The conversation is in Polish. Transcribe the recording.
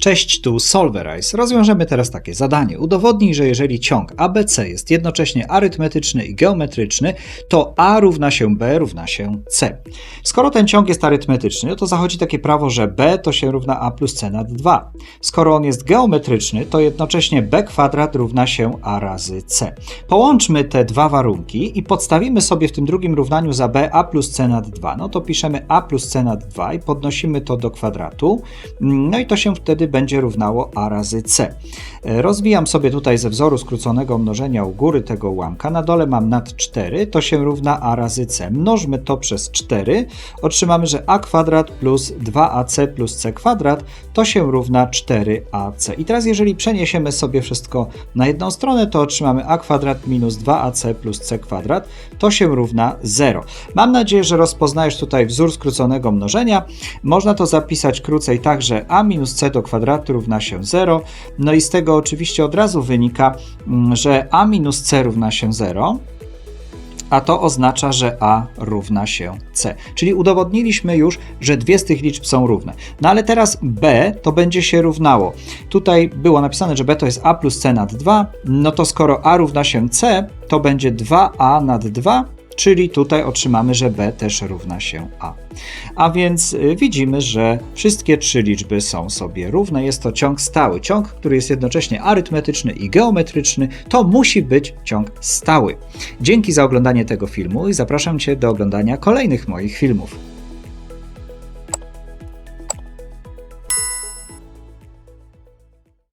Cześć, tu Solverize. Rozwiążemy teraz takie zadanie. Udowodnij, że jeżeli ciąg ABC jest jednocześnie arytmetyczny i geometryczny, to A równa się B równa się C. Skoro ten ciąg jest arytmetyczny, to zachodzi takie prawo, że B to się równa A plus C nad 2. Skoro on jest geometryczny, to jednocześnie B kwadrat równa się A razy C. Połączmy te dwa warunki i podstawimy sobie w tym drugim równaniu za B A plus C nad 2. No to piszemy A plus C nad 2 i podnosimy to do kwadratu. No i to się wtedy będzie równało a razy c. E, Rozwijam sobie tutaj ze wzoru skróconego mnożenia u góry tego ułamka. Na dole mam nad 4, to się równa a razy c. Mnożmy to przez 4, otrzymamy, że a kwadrat plus 2ac plus c kwadrat to się równa 4ac. I teraz jeżeli przeniesiemy sobie wszystko na jedną stronę, to otrzymamy a kwadrat minus 2ac plus c kwadrat to się równa 0. Mam nadzieję, że rozpoznajesz tutaj wzór skróconego mnożenia. Można to zapisać krócej tak, że a minus c do kwadratu równa się 0. No i z tego oczywiście od razu wynika, mm, że a minus c równa się 0 a to oznacza, że a równa się c. Czyli udowodniliśmy już, że dwie z tych liczb są równe. No ale teraz b to będzie się równało. Tutaj było napisane, że b to jest a plus c nad 2, no to skoro a równa się c, to będzie 2a nad 2, czyli tutaj otrzymamy, że b też równa się a. A więc y, widzimy, że wszystkie trzy liczby są sobie równe. Jest to ciąg stały. Ciąg, który jest jednocześnie arytmetyczny i geometryczny, to musi być ciąg stały. Dzięki za oglądanie tego filmu i zapraszam Cię do oglądania kolejnych moich filmów.